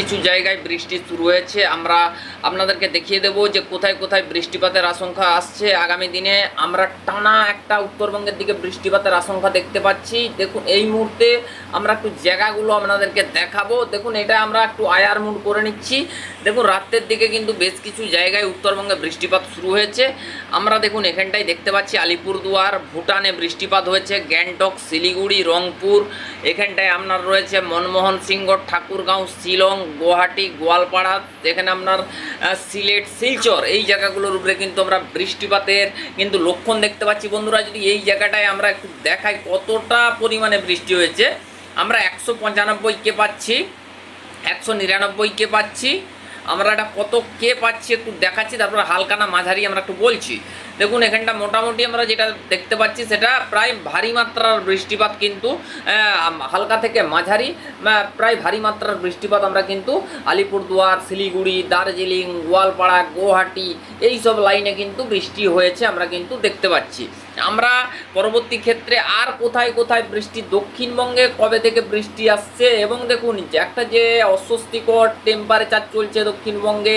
কিছু জায়গায় বৃষ্টি শুরু হয়েছে। আমরা আপনাদেরকে দেখিয়ে দেব যে কোথায় কোথায় বৃষ্টিপাতের আশঙ্কা আসছে আগামী দিনে। আমরা টানা একটা উত্তরবঙ্গের দিকে বৃষ্টিপাতের আশঙ্কা দেখতে পাচ্ছি। দেখুন, এই মুহূর্তে আমরা একটু জায়গাগুলো আপনাদেরকে দেখাবো। দেখুন, এটা আমরা একটু আয়ার মুড করে নিচ্ছি। দেখুন, রাত্রের দিকে কিন্তু বেশ কিছু জায়গায় উত্তরবঙ্গে বৃষ্টিপাত শুরু হয়েছে। আমরা দেখুন, এখানটায় দেখতে পাচ্ছি আলিপুরদুয়ার, ভুটানে বৃষ্টিপাত হয়েছে, গ্যাংটক, শিলিগুড়ি, রংপুর, এখানটায় আপনার রয়েছে মনমোহন সিংহ, ঠাকুরগাঁও, শিলং গুয়াহাটি, গোয়ালপাড়া এখানে আপনার সিলেট, শিলচর, এই জায়গাগুলোর উপরে কিন্তু আমরা বৃষ্টিপাতের কিন্তু লক্ষণ দেখতে পাচ্ছি। বন্ধুরা, যদি এই জায়গাটায় আমরা একটু দেখাই কতটা পরিমাণে বৃষ্টি হয়েছে, আমরা একশো পঁচানব্বই কে পাচ্ছি, একশো নিরানব্বই কে পাচ্ছি, আমরা এটা কত কে পাচ্ছি একটু দেখাচ্ছি, তারপর হালকা না মাঝারি আমরা একটু বলছি। দেখুন, এখানটা মোটামুটি আমরা যেটা দেখতে পাচ্ছি, সেটা প্রায় ভারী মাত্রার বৃষ্টিপাত কিন্তু হালকা থেকে মাঝারি প্রায় ভারী মাত্রার বৃষ্টিপাত আমরা কিন্তু আলিপুরদুয়ার, শিলিগুড়ি, দার্জিলিং, গোয়ালপাড়া, গুয়াহাটি এই সব লাইনে কিন্তু বৃষ্টি হয়েছে আমরা কিন্তু দেখতে পাচ্ছি। আমরা পরবর্তী ক্ষেত্রে আর কোথায় কোথায় বৃষ্টি, দক্ষিণবঙ্গে কবে থেকে বৃষ্টি আসছে, এবং দেখুন, যে একটা যে অস্বস্তিকর টেম্পারেচার চলছে দক্ষিণবঙ্গে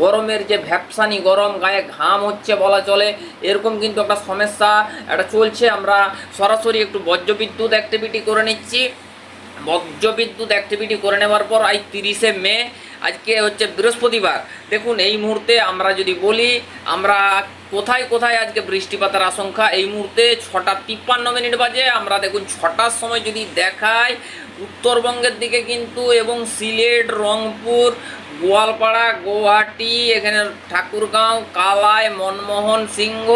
গরমের যে ভ্যাপসানি গরম, গায়ে ঘাম হচ্ছে বলা চলে, এরকম কিন্তু একটা সমস্যা, এটা চলছে। আমরা সরাসরি একটু বজ্রবিদ্যুৎ অ্যাক্টিভিটি করে নিচ্ছি। বজ্রবিদ্যুৎ অ্যাক্টিভিটি করে নেওয়ার পর আজ তিরিশে মে, আজকে হচ্ছে বৃহস্পতিবার। দেখুন, এই মুহূর্তে আমরা যদি বলি, আমরা কোথায় কোথায় আজকে বৃষ্টিপাতের আশঙ্কা? এই মুহূর্তে ছটা তিপ্পান্ন মিনিট বাজে। আমরা দেখুন, ছটার সময় যদি দেখাই, উত্তরবঙ্গের দিকে কিন্তু এবং সিলেট, রংপুর, গোয়ালপাড়া, গুয়াহাটি, এখানে ঠাকুরগাঁও, কালাই, মনমোহন সিংহ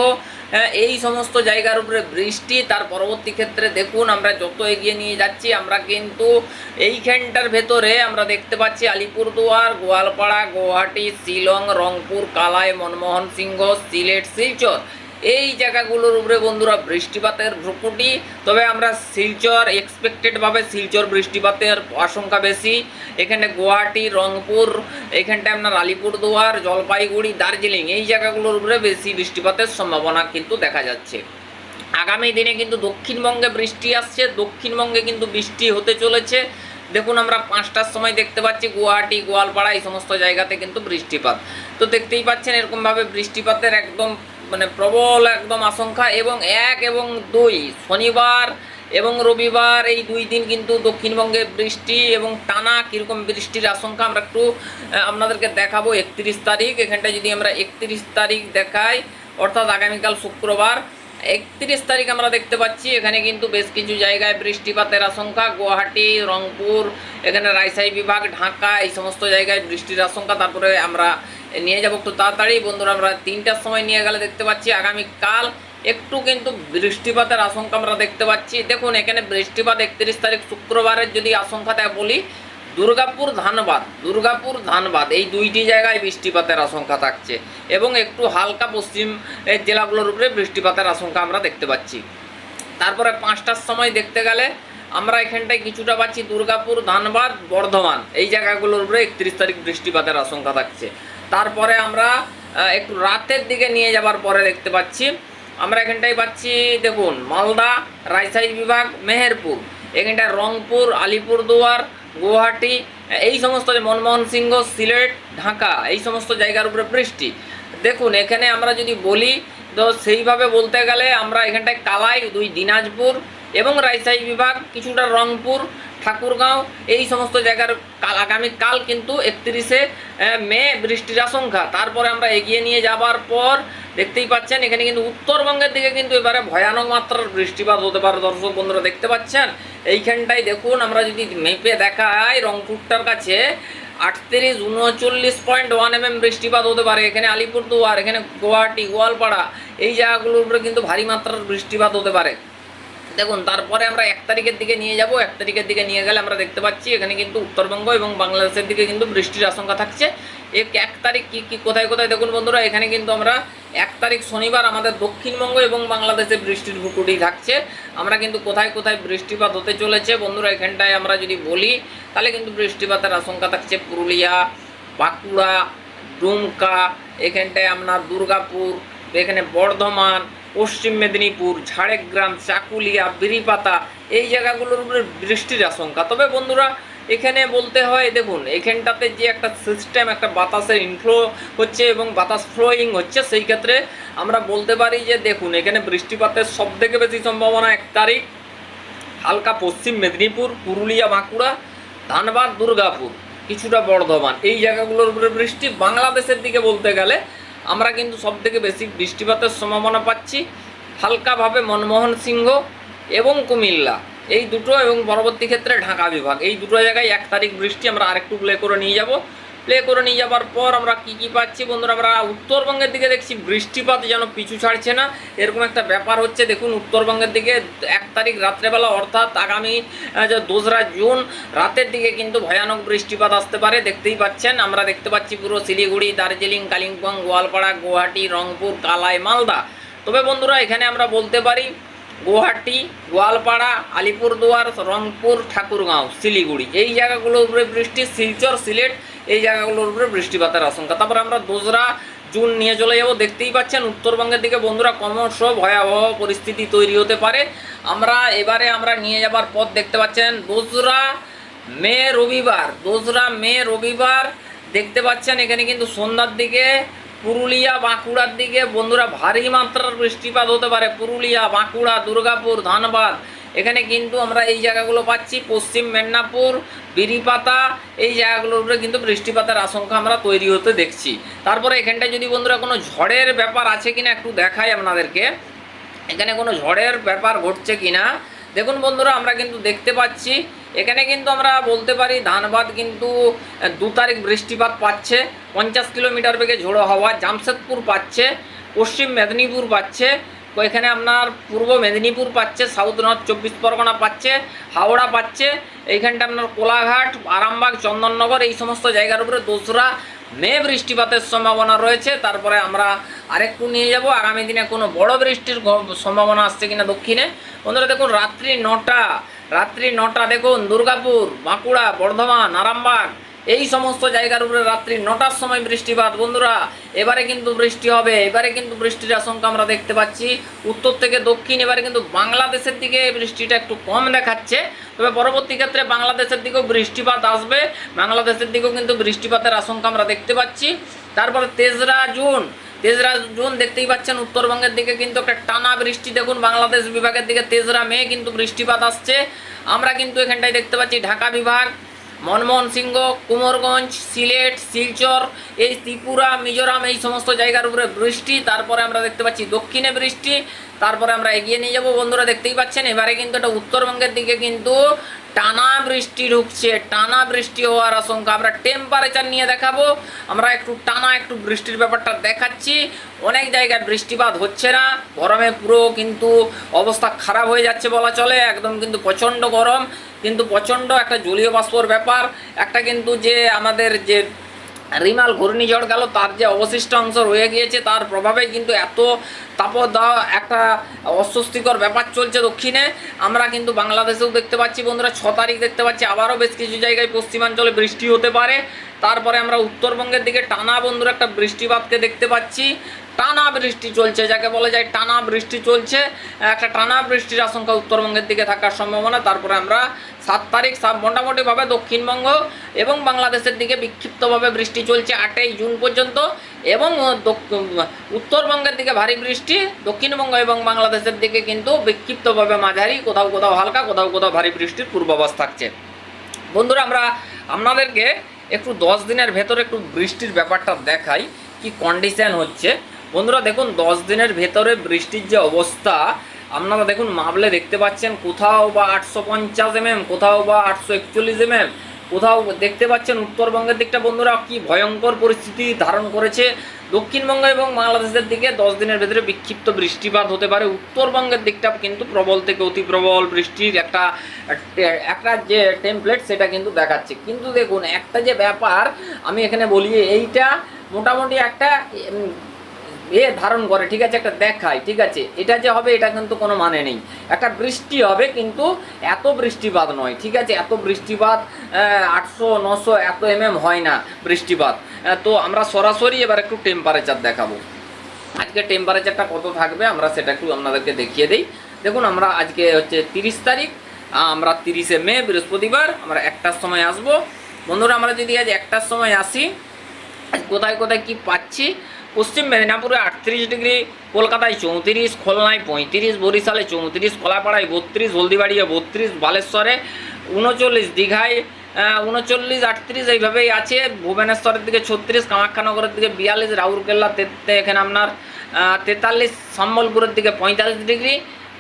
এই সমস্ত জায়গার উপরে বৃষ্টি, তার পরবর্তী ক্ষেত্রে দেখুন আমরা যত এগিয়ে নিয়ে যাচ্ছি, আমরা কিন্তু এইখানটার ভেতরে আমরা দেখতে পাচ্ছি আলিপুরদুয়ার, গোয়ালপাড়া, গুয়াহাটি, শিলং, রংপুর, কালাই, মনমোহন সিংহ, সিলেট, শিলচর। এই জায়গাগুলোর উপরে বন্ধুরা বৃষ্টিপাতের ভ্রুকুটি। তবে আমরা শিলচর এক্সপেক্টেডভাবে শিলচর বৃষ্টিপাতের আশঙ্কা বেশি। এখানে গুয়াহাটি, রংপুর, এখানটায় আপনার আলিপুরদুয়ার জলপাইগুড়ি, দার্জিলিং এই জায়গাগুলোর উপরে বেশি বৃষ্টিপাতের সম্ভাবনা কিন্তু দেখা যাচ্ছে। আগামী দিনে কিন্তু দক্ষিণবঙ্গে বৃষ্টি আসছে। দক্ষিণবঙ্গে কিন্তু বৃষ্টি হতে চলেছে। দেখুন আমরা পাঁচটার সময় দেখতে পাচ্ছি গুয়াহাটি, গোয়ালপাড়া এই সমস্ত জায়গাতে কিন্তু বৃষ্টিপাত। তো দেখতেই পাচ্ছেন এরকমভাবে বৃষ্টিপাতের একদম মানে প্রবল একদম আশঙ্কা এবং এক এবং দুই। শনিবার এবং রবিবার এই দুই দিন কিন্তু দক্ষিণবঙ্গে বৃষ্টি এবং টানা কীরকম বৃষ্টির আশঙ্কা আমরা একটু আপনাদেরকে দেখাবো একত্রিশ তারিখ। এখানটা যদি আমরা একত্রিশ তারিখ দেখাই, অর্থাৎ আগামীকাল শুক্রবার, একত্রিশ তারিখ আমরা দেখতে পাচ্ছি, এখানে কিন্তু বেশ কিছু জায়গায় বৃষ্টিপাতের আশঙ্কা। গুয়াহাটি, রংপুর, এখানে রাজশাহী বিভাগ, ঢাকা, এই সমস্ত জায়গায় বৃষ্টির আশঙ্কা। তারপরে আমরা নিয়ে যাব একটু তাড়াতাড়ি। বন্ধুরা, আমরা তিনটার সময় নিয়ে গেলে দেখতে পাচ্ছি, আগামীকাল একটু কিন্তু বৃষ্টিপাতের আশঙ্কা আমরা দেখতে পাচ্ছি। দেখুন, এখানে বৃষ্টিপাত একত্রিশ তারিখ শুক্রবারের যদি আশঙ্কাটা বলি, দুর্গাপুর ধানবাদ দুর্গাপুর ধানবাদ, এই দুইটি জায়গায় বৃষ্টিপাতের আশঙ্কা থাকছে এবং একটু হালকা পশ্চিম জেলাগুলোর উপরে বৃষ্টিপাতের আশঙ্কা আমরা দেখতে পাচ্ছি। তারপরে পাঁচটার সময় দেখতে গেলে আমরা এখানটায় কিছুটা পাচ্ছি দুর্গাপুর, ধানবাদ, বর্ধমান, এই জায়গাগুলোর উপরে একত্রিশ তারিখ বৃষ্টিপাতের আশঙ্কা থাকছে। তারপরে আমরা একটু রাতের দিকে নিয়ে যাবার পরে দেখতে পাচ্ছি, আমরা এখানটায় পাচ্ছি, দেখুন, মালদা, রাজশাহী বিভাগ, মেহেরপুর, এখানটায় রংপুর, আলিপুরদুয়ার, গুয়াহাটি, এই সমস্ত যে মনমোহন সিংহ, সিলেট, ঢাকা, এই সমস্ত জায়গার উপরে বৃষ্টি। দেখুন, এখানে আমরা যদি বলি, তো সেইভাবে বলতে গেলে আমরা এখানটায় কালাই, দুই দিনাজপুর এবং রাজশাহী বিভাগ, কিছুটা রংপুর ঠাকুরগাঁও, এই সমস্ত জায়গার কাল আগামীকাল কিন্তু একত্রিশে মে বৃষ্টির আশঙ্কা। তারপরে আমরা এগিয়ে নিয়ে যাবার পর দেখতেই পাচ্ছেন, এখানে কিন্তু উত্তরবঙ্গের দিকে কিন্তু এবারে ভয়ানক মাত্রার বৃষ্টিপাত হতে পারে, দর্শক বন্ধুরা দেখতে পাচ্ছেন। এইখানটায় দেখুন, আমরা যদি মেপে দেখাই, রংপুরটার কাছে আটত্রিশ, উনচল্লিশ পয়েন্ট ওয়ান এম বৃষ্টিপাত হতে পারে। এখানে আলিপুরদুয়ার, এখানে গুয়াহাটি, গোয়ালপাড়া, এই জায়গাগুলোর উপরে কিন্তু ভারী মাত্রার বৃষ্টিপাত হতে পারে। দেখুন, তারপরে আমরা এক তারিখের দিকে নিয়ে যাব, এক তারিখের দিকে নিয়ে গেলে আমরা দেখতে পাচ্ছি এখানে কিন্তু উত্তরবঙ্গ এবং বাংলাদেশের দিকে কিন্তু বৃষ্টির আশঙ্কা থাকছে। এক এক তারিখ কী কী, কোথায় কোথায়? দেখুন বন্ধুরা, এখানে কিন্তু আমরা এক তারিখ শনিবার আমাদের দক্ষিণবঙ্গ এবং বাংলাদেশে বৃষ্টির ভুকুটি থাকছে। আমরা কিন্তু কোথায় কোথায় বৃষ্টিপাত হতে চলেছে? বন্ধুরা, এখানটায় আমরা যদি বলি, তাহলে কিন্তু বৃষ্টিপাতের আশঙ্কা থাকছে পুরুলিয়া, বাঁকুড়া, ডুমকা, এখানটায় আপনার দুর্গাপুর, এখানে বর্ধমান পশ্চিম মেদিনীপুর, ঝাড়গ্রাম, চাকুলিয়া, বিরিপাতা, এই জায়গাগুলোর উপরে বৃষ্টির আশঙ্কা। তবে বন্ধুরা, এখানে বলতে হয়, দেখুন, এখানটাতে যে একটা সিস্টেম একটা বাতাসের ইনফ্লো হচ্ছে এবং বাতাস ফ্লোয়িং হচ্ছে, সেই ক্ষেত্রে আমরা বলতে পারি যে, দেখুন, এখানে বৃষ্টিপাতের সব থেকে বেশি সম্ভাবনা এক তারিখ, হালকা পশ্চিম মেদিনীপুর, পুরুলিয়া, বাঁকুড়া, ধানবাদ, দুর্গাপুর, কিছুটা বর্ধমান। এই জায়গাগুলোর উপরে বৃষ্টি। বাংলাদেশের দিকে বলতে গেলে আমরা কিন্তু সবথেকে বেশি বৃষ্টিপাতের সম্ভাবনা পাচ্ছি। হালকাভাবে মনমোহন সিংহ এবং কুমিল্লা। এই দুটো এবং পরবর্তী ক্ষেত্রে ঢাকা বিভাগ। এই দুটো জায়গায় এক তারিখ বৃষ্টি আমরা আরেকটু প্লে করে নিয়ে যাব। প্লে করে নিয়ে যাবার পর আমরা কি কি পাচ্ছি বন্ধুরা? আমরা উত্তরবঙ্গের দিকে দেখছি বৃষ্টিপাত যেন পিছু ছাড়ছে না। এরকম একটা ব্যাপার হচ্ছে। দেখুন, উত্তরবঙ্গের দিকে এক তারিখ রাত্রেবেলা, অর্থাৎ আগামী যে দোসরা জুন, রাতের দিকে কিন্তু ভয়ানক বৃষ্টিপাত আসতে পারে। দেখতেই পাচ্ছেন, আমরা দেখতে পাচ্ছি পুরো শিলিগুড়ি, দার্জিলিং, কালিম্পং, গোয়ালপাড়া, গুয়াহাটি, রংপুর, কালাই, মালদা। তবে বন্ধুরা, এখানে আমরা বলতে পারি গুয়াহাটি, গোয়ালপাড়া, আলিপুরদুয়ার, রংপুর, ঠাকুরগাঁও, শিলিগুড়ি। এই জায়গাগুলোর উপরে বৃষ্টি, শিলচর, সিলেট, এই জায়গাগুলোর উপরে বৃষ্টিপাতের আশঙ্কা। তারপর আমরা দোসরা, জুন নিয়ে চলে যাব। দেখতেই পাচ্ছেন, উত্তরবঙ্গের দিকে বন্ধুরা ক্রমশ ভয়াবহ পরিস্থিতি তৈরি হতে পারে। আমরা এবারে আমরা নিয়ে যাবার পথ দেখতে পাচ্ছেন, দোসরা, মে, রবিবার। দোসরা, মে, রবিবার দেখতে পাচ্ছেন, এখানে কিন্তু সন্ধ্যার দিকে পুরুলিয়া, বাঁকুড়ার দিকে। বন্ধুরা, ভারী মাত্রার বৃষ্টিপাত হতে পারে। পুরুলিয়া, বাঁকুড়া, দুর্গাপুর, ধানবাদ। এখানে কিন্তু আমরা এই জায়গাগুলো পাচ্ছি। পশ্চিম মেদিনীপুর, বিরিপাতা, এই জায়গাগুলোর উপরে কিন্তু বৃষ্টিপাতের আশঙ্কা আমরা তৈরি হতে দেখছি। তারপরে এখানটায় যদি বন্ধুরা কোনো ঝড়ের ব্যাপার আছে কিনা একটু দেখাই আপনাদেরকে। এখানে কোনো ঝড়ের ব্যাপার ঘটছে কিনা? দেখুন বন্ধুরা, আমরা কিন্তু দেখতে পাচ্ছি, এখানে কিন্তু আমরা বলতে পারি ধানবাদ কিন্তু দু তারিখ বৃষ্টিপাত পাচ্ছে, পঞ্চাশ কিলোমিটার বেগে ঝোড়ো হাওয়া জামশেদপুর পাচ্ছে, পশ্চিম মেদিনীপুর পাচ্ছে, এখানে আপনার পূর্ব মেদিনীপুর পাচ্ছে সাউথ নর্থ চব্বিশ পরগনা পাচ্ছে, হাওড়া পাচ্ছে, এইখানটা আপনার কোলাঘাট, আরামবাগ, চন্দননগর, এই সমস্ত জায়গার উপরে দোসরা মে বৃষ্টিপাতের সম্ভাবনা রয়েছে, তারপরে আমরা আরেকটু নিয়ে যাব। আগামী দিনে কোনো বড় বৃষ্টির সম্ভাবনা আসছে কিনা দক্ষিণে? বন্ধুরা, দেখুন, রাত্রি নটা রাত্রি নটা, দেখুন, দুর্গাপুর, বাঁকুড়া, বর্ধমান, আরামবাগ এই সমস্ত জায়গার উপরে রাত্রি নটার সময় বৃষ্টিপাত। বন্ধুরা, এবারে কিন্তু বৃষ্টি হবে। এবারে কিন্তু বৃষ্টির আশঙ্কা আমরা দেখতে পাচ্ছি। উত্তর থেকে দক্ষিণ, এবারে কিন্তু বাংলাদেশের দিকে বৃষ্টিটা একটু কম দেখাচ্ছে। তবে পরবর্তী ক্ষেত্রে বাংলাদেশের দিকেও বৃষ্টিপাত আসবে। বাংলাদেশের দিকেও কিন্তু বৃষ্টিপাতের আশঙ্কা আমরা দেখতে পাচ্ছি। তারপরে তেসরা জুন। তেসরা জুন দেখতেই পাচ্ছেন, উত্তরবঙ্গের দিকে কিন্তু একটা টানা বৃষ্টি। দেখুন, বাংলাদেশ বিভাগের দিকে তেসরা মে কিন্তু বৃষ্টিপাত আসছে। আমরা কিন্তু এখানটায় দেখতে পাচ্ছি, ঢাকা বিভাগ মনমোহন সিংহ, কুমোরগঞ্জ, সিলেট, শিলচর, এই ত্রিপুরা, মিজোরাম, এই সমস্ত জায়গার উপরে বৃষ্টি, তারপরে আমরা দেখতে পাচ্ছি দক্ষিণে বৃষ্টি, তারপরে আমরা এগিয়ে নিয়ে যাব। বন্ধুরা দেখতেই পাচ্ছেন, এবারে কিন্তু এটা উত্তরবঙ্গের দিকে কিন্তু টানা বৃষ্টি ঢুকছে। টানা বৃষ্টি হওয়ার আশঙ্কা। আমরা টেম্পারেচার নিয়ে দেখাবো। আমরা একটু টানা একটু বৃষ্টির ব্যাপারটা দেখাচ্ছি। অনেক জায়গায় বৃষ্টিপাত হচ্ছে না। গরমে পুরো কিন্তু অবস্থা খারাপ হয়ে যাচ্ছে বলা চলে। একদম কিন্তু প্রচণ্ড গরম। কিন্তু প্রচণ্ড একটা জলীয় বাষ্পর ব্যাপার, একটা কিন্তু যে আমাদের যে রিমাল ঘূর্ণিঝড় গেল, তার যে অবশিষ্ট অংশ রয়ে গিয়েছে, তার প্রভাবে কিন্তু এত তাপদাহ, একটা অস্বস্তিকর ব্যাপার চলছে দক্ষিণে। আমরা কিন্তু বাংলাদেশেও দেখতে পাচ্ছি বন্ধুরা, ছ তারিখ দেখতে পাচ্ছি আবারও বেশ কিছু জায়গায় পশ্চিমাঞ্চলে বৃষ্টি হতে পারে। তারপরে আমরা উত্তরবঙ্গের দিকে টানা বন্ধুরা একটা বৃষ্টিপাতকে দেখতে পাচ্ছি। টানা বৃষ্টি চলছে, যাকে বলা যায় টানা বৃষ্টি চলছে। একটা টানা বৃষ্টির আশঙ্কা উত্তরবঙ্গের দিকে থাকার সম্ভাবনা। তারপরে আমরা সাত তারিখ মোটামুটিভাবে দক্ষিণবঙ্গ এবং বাংলাদেশের দিকে বিক্ষিপ্তভাবে বৃষ্টি চলছে আটই জুন পর্যন্ত এবং উত্তরবঙ্গের দিকে ভারী বৃষ্টি, দক্ষিণবঙ্গ এবং বাংলাদেশের দিকে কিন্তু বিক্ষিপ্তভাবে মাঝারি, কোথাও কোথাও হালকা, কোথাও কোথাও ভারী বৃষ্টির পূর্বাভাস থাকছে। বন্ধুরা, আমরা আপনাদেরকে একটু দশ দিনের ভেতরে একটু বৃষ্টির ব্যাপারটা দেখাই, কি কন্ডিশন হচ্ছে। বন্ধুরা দেখুন, দশ দিনের ভেতরে বৃষ্টির যে অবস্থা, আপনারা দেখুন মাপলে দেখতে পাচ্ছেন, কোথাও বা আটশো পঞ্চাশ এমএম, কোথাও বা আটশো একচল্লিশ এমএম, কোথাও দেখতে পাচ্ছেন, উত্তরবঙ্গের দিকটা বন্ধুরা কি ভয়ঙ্কর পরিস্থিতি ধারণ করেছে। দক্ষিণবঙ্গ এবং বাংলাদেশের দিকে দশ দিনের ভেতরে বিক্ষিপ্ত বৃষ্টিপাত হতে পারে। উত্তরবঙ্গের দিকটা কিন্তু প্রবল থেকে অতি প্রবল বৃষ্টির একটা একটা যে টেমপ্লেট সেটা কিন্তু দেখাচ্ছে। কিন্তু দেখুন, একটা যে ব্যাপার আমি এখানে বলি, এইটা মোটামুটি একটা এ ধারণ করে, ঠিক আছে, একটা দেখায়, ঠিক আছে। এটা যে হবে, এটা কিন্তু কোনো মানে নেই। একটা বৃষ্টি হবে, কিন্তু এত বৃষ্টিপাত নয়, ঠিক আছে? এত বৃষ্টিপাত আটশো, নশো, এত এমএম হয় না বৃষ্টিপাত। তো আমরা সরাসরি এবার একটু টেম্পারেচার দেখাবো। আজকে টেম্পারেচারটা কত থাকবে, আমরা সেটা একটু আপনাদেরকে দেখিয়ে দিই। দেখুন, আমরা আজকে হচ্ছে তিরিশ তারিখ, আমরা তিরিশে মে, বৃহস্পতিবার, আমরা একটার সময় আসব। বন্ধুরা, আমরা যদি আজ একটার সময় আসি, কোথায় কোথায় কি পাচ্ছি পশ্চিম মেদিনীপুরে আটত্রিশ ডিগ্রি, কলকাতায় চৌত্রিশ, খুলনায় পঁয়ত্রিশ, বরিশালে চৌত্রিশ, কলাপাড়ায় বত্রিশ, হলদিবাড়িয়ে বত্রিশ, বালেশ্বরে উনচল্লিশ দীঘায় উনচল্লিশ, আটত্রিশ এইভাবেই আছে। ভুবনেশ্বরের দিকে ছত্রিশ, কামাখ্যানগরের দিকে বিয়াল্লিশ, রাউরকেল্লা তেতে এখানে আপনার তেতাল্লিশ, সম্বলপুরের দিকে পঁয়তাল্লিশ ডিগ্রি।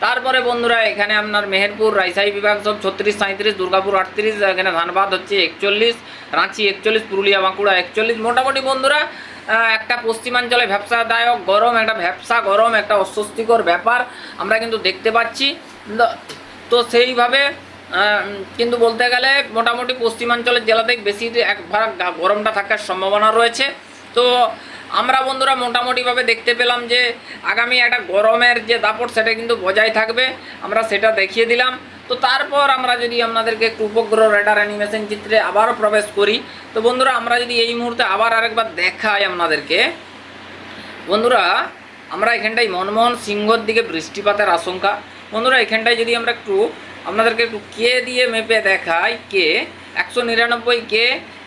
তারপরে বন্ধুরা এখানে আপনার মেহেরপুর রাজশাহী বিভাগ সব ছত্রিশ সাঁত্রিশ দুর্গাপুর আটত্রিশ, এখানে ধানবাদ হচ্ছে একচল্লিশ, রাঁচি একচল্লিশ, পুরুলিয়া বাঁকুড়া একচল্লিশ। মোটামুটি বন্ধুরা একটা পশ্চিমাঞ্চলে ব্যবসাদায়ক গরম, একটা ব্যবসা গরম, একটা অস্বস্তিকর ব্যাপার আমরা কিন্তু দেখতে পাচ্ছি। তো সেইভাবে কিন্তু বলতে গেলে মোটামুটি পশ্চিমাঞ্চলের জেলাতেই বেশি এক ভাগ গরমটা থাকার সম্ভাবনা রয়েছে। তো আমরা বন্ধুরা মোটামুটিভাবে দেখতে পেলাম যে আগামী একটা গরমের যে দাপট সেটা কিন্তু বজায় থাকবে। আমরা সেটা দেখিয়ে দিলাম। তো তারপর আমরা যদি আপনাদেরকে একটু উপগ্রহ রেডার অ্যানিমেশন চিত্রে আবারও প্রবেশ করি, তো বন্ধুরা আমরা যদি এই মুহূর্তে আবার আরেকবার দেখাই আপনাদেরকে। বন্ধুরা, আমরা এখানটায় মনমোহন সিংহর দিকে বৃষ্টিপাতের আশঙ্কা। বন্ধুরা, এখানটায় যদি আমরা একটু আপনাদেরকে একটু কে দিয়ে মেপে দেখাই, কে? একশো নিরানব্বই কে?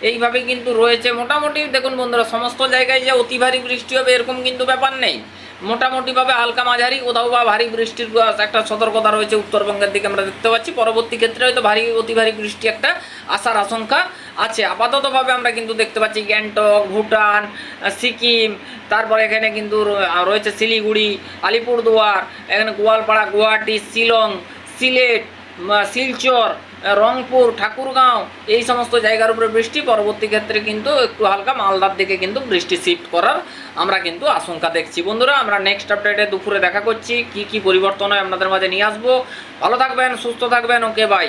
এইভাবে কিন্তু রয়েছে। মোটামুটি দেখুন বন্ধুরা, সমস্ত জায়গায় যে অতি ভারী বৃষ্টি হবে, এরকম কিন্তু ব্যাপার নেই। মোটামুটিভাবে হালকা মাঝারি, কোথাও বা ভারী বৃষ্টির একটা সতর্কতা রয়েছে উত্তরবঙ্গের দিকে আমরা দেখতে পাচ্ছি। পরবর্তী ক্ষেত্রে হয়তো ভারী, অতি ভারী বৃষ্টি একটা আসার আশঙ্কা আছে। আপাততভাবে আমরা কিন্তু দেখতে পাচ্ছি গ্যাংটক, ভুটান, সিকিম, তারপর এখানে কিন্তু রয়েছে শিলিগুড়ি, আলিপুরদুয়ার, এখানে গোয়ালপাড়া, গুয়াহাটি, শিলং, সিলেট শিলচর রংপুর, ঠাকুরগাঁও, এই সমস্ত জায়গার উপরে বৃষ্টি। পরবর্তী ক্ষেত্রে কিন্তু একটু হালকা মালদার দিকে কিন্তু বৃষ্টি শিফট করার আমরা কিন্তু আশঙ্কা দেখছি। বন্ধুরা, আমরা নেক্সট আপডেটে দুপুরে দেখা করছি। কি কি পরিবর্তন হয় আপনাদের মাঝে নিয়ে আসব। ভালো থাকবেন, সুস্থ থাকবেন ওকে বাই